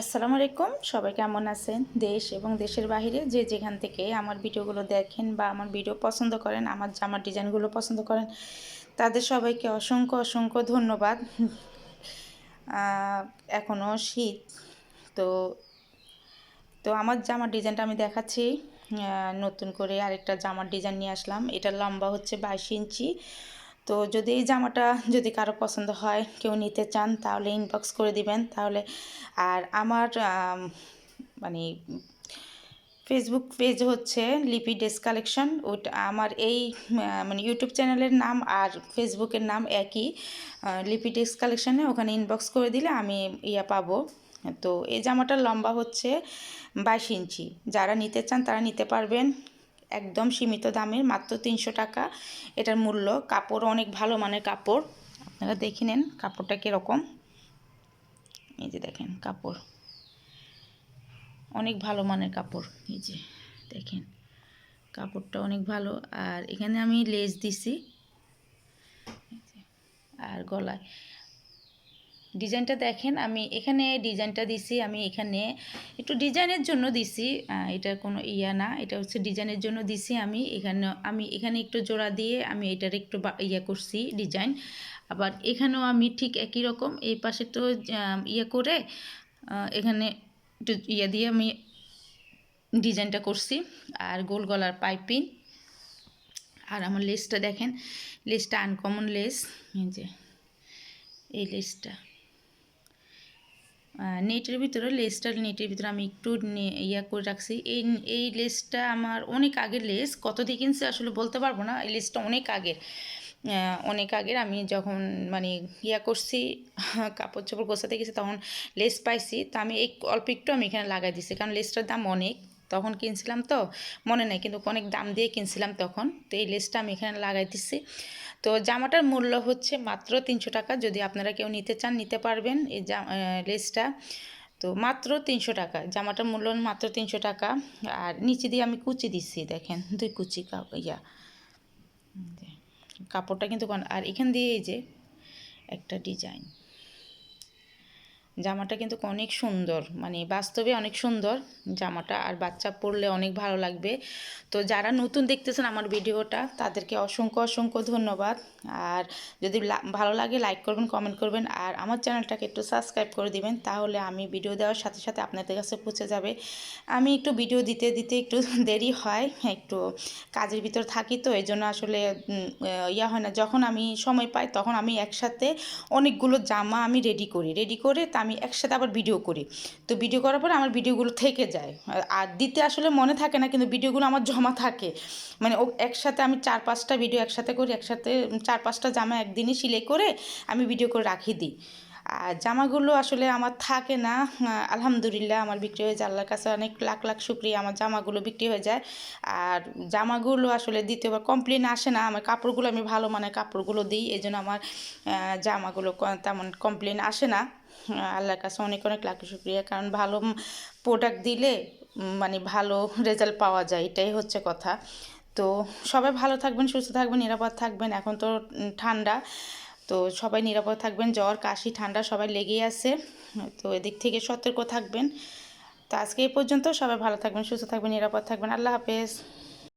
আসসালামু আলাইকুম। সবাই কেমন আছেন? দেশ এবং দেশের বাইরে যে যেখান থেকে আমার ভিডিওগুলো দেখেন বা আমার ভিডিও পছন্দ করেন, আমার জামার ডিজাইনগুলো পছন্দ করেন, তাদের সবাইকে অসংখ্য অসংখ্য ধন্যবাদ। এখনও শীত। তো তো আমার জামার ডিজাইনটা আমি দেখাচ্ছি। নতুন করে আরেকটা জামার ডিজাইন নিয়ে আসলাম। এটা লম্বা হচ্ছে বাইশ ইঞ্চি। তো যদি এই জামাটা যদি কারও পছন্দ হয়, কেউ নিতে চান, তাহলে ইনবক্স করে দিবেন। তাহলে আর আমার মানে ফেসবুক পেজ হচ্ছে লিপি ডেস কালেকশন। ওইটা আমার এই মানে ইউটিউব চ্যানেলের নাম আর ফেসবুকের নাম একই। লিপি ডেস কালেকশনে ওখানে ইনবক্স করে দিলে আমি ইয়া পাবো। তো এই জামাটার লম্বা হচ্ছে বাইশ ইঞ্চি। যারা নিতে চান তারা নিতে পারবেন। একদম সীমিত দামের, মাত্র তিনশো টাকা। এটার মূল্য, কাপড় অনেক ভালো মানের কাপড়। আপনারা দেখে নেন কাপড়টা কীরকম। এই যে দেখেন কাপড়। অনেক ভালো মানের কাপড়। এই যে দেখেন, কাপড়টা অনেক ভালো। আর এখানে আমি লেস দিছি। আর গলায়। ডিজাইনটা দেখেন, আমি এখানে ডিজাইনটা দিছি, আমি এখানে একটু ডিজাইনের জন্য দিছি। এটা কোনো ইয়া না, এটা হচ্ছে ডিজাইনের জন্য দিছি আমি। এখানে আমি এখানে একটু জোড়া দিয়ে আমি এটার একটু ইয়া করছি ডিজাইন আবার এখানেও আমি ঠিক একই রকম, এই পাশে তো ইয়ে করে এখানে একটু ইয়ে দিয়ে আমি ডিজাইনটা করছি। আর গোল গলার পাইপিং। আর আমার লেসটা দেখেন লেসটা আনকমন লেস এই যে, এই লেসটা নেটের ভিতরে লেসটা নেটের ভিতরে আমি একটু ইয়া করে রাখছি। এই এই লেসটা আমার অনেক আগের লেস, কত দিয়ে কিনছি আসলে বলতে পারব না। এই লেসটা অনেক আগের। অনেক আগের আমি যখন মানে ইয়া করছি কাপড় চোপড় গোছাতে গেছি তখন লেস পাইছি। তো আমি এই অল্প একটু আমি এখানে লাগাই দিছি, কারণ লেসটার দাম অনেক। তখন কিনছিলাম তো, মনে নেই, কিন্তু অনেক দাম দিয়ে কিনছিলাম তখন। তো এই লেসটা আমি এখানে লাগাই দিছি। তো জামাটার মূল্য হচ্ছে মাত্র তিনশো টাকা। যদি আপনারা কেউ নিতে চান, নিতে পারবেন এই লেসটা। তো মাত্র তিনশো টাকা, জামাটার মূল্য মাত্র তিনশো টাকা। আর নিচে দিয়ে আমি কুচি দিচ্ছি, দেখেন, দুই কুচি ইয়া। কাপড়টা কিন্তু আর এখান দিয়ে এই যে একটা ডিজাইন। জামাটা কিন্তু অনেক সুন্দর মানে বাস্তবে অনেক সুন্দর। জামাটা আর বাচ্চা পরলে অনেক ভালো লাগবে। তো যারা নতুন দেখতেছেন আমার ভিডিওটা, তাদেরকে অসংখ্য অসংখ্য ধন্যবাদ। আর যদি ভালো লাগে লাইক করবেন, কমেন্ট করবেন, আর আমার চ্যানেলটাকে একটু সাবস্ক্রাইব করে দিবেন, তাহলে আমি ভিডিও দেওয়ার সাথে সাথে আপনাদের কাছে পৌঁছে যাবে। আমি একটু ভিডিও দিতে দিতে একটু দেরি হয়, একটু কাজের ভিতর থাকি তো এই জন্য আসলে ইয়া হয় না। যখন আমি সময় পাই, তখন আমি একসাথে অনেকগুলো জামা আমি রেডি করি। রেডি করে তা আমি একসাথে আবার ভিডিও করি। তো ভিডিও করার পরে আমার ভিডিওগুলো থেকে যায়। আর- দিতে আসলে মনে থাকে না, কিন্তু ভিডিওগুলো আমার জমা থাকে। মানে ও একসাথে আমি চার পাঁচটা ভিডিও একসাথে করি, একসাথে চার পাঁচটা জামা একদিনই সিলাই করে আমি ভিডিও করে রাখি দিই। আর জামাগুলো আসলে আমার থাকে না। আলহামদুলিল্লাহ আমার বিক্রি হয়ে যায়, আল্লাহর কাছে অনেক লাখ লাখ শুক্রিয়া আমার জামাগুলো বিক্রি হয়ে যায়। আর জামাগুলো আসলে দ্বিতীয়বার কমপ্লেন আসে না, আমার কাপড়গুলো আমি ভালো মানের কাপড়গুলো দিই এই জন্য আমার জামাগুলো তেমন কমপ্লেন আসে না। আল্লাহর কাছে অনেক অনেক লাখ শুক্রিয়া। কারণ ভালো প্রোডাক্ট দিলে মানে ভালো রেজাল্ট পাওয়া যায়, এটাই হচ্ছে কথা। তো সবাই ভালো থাকবেন, সুস্থ থাকবেন, নিরাপদ থাকবেন। এখন তো ঠান্ডা। তো সবাই নিরাপদ থাকবেন, জ্বর, কাশি, ঠান্ডা সবাই লেগেই আছে। তো এদিক থেকে সতর্ক থাকবেন। তো আজকে এই পর্যন্ত সবাই ভালো থাকবেন, সুস্থ থাকবেন, নিরাপদ থাকবেন। আল্লাহ হাফেজ।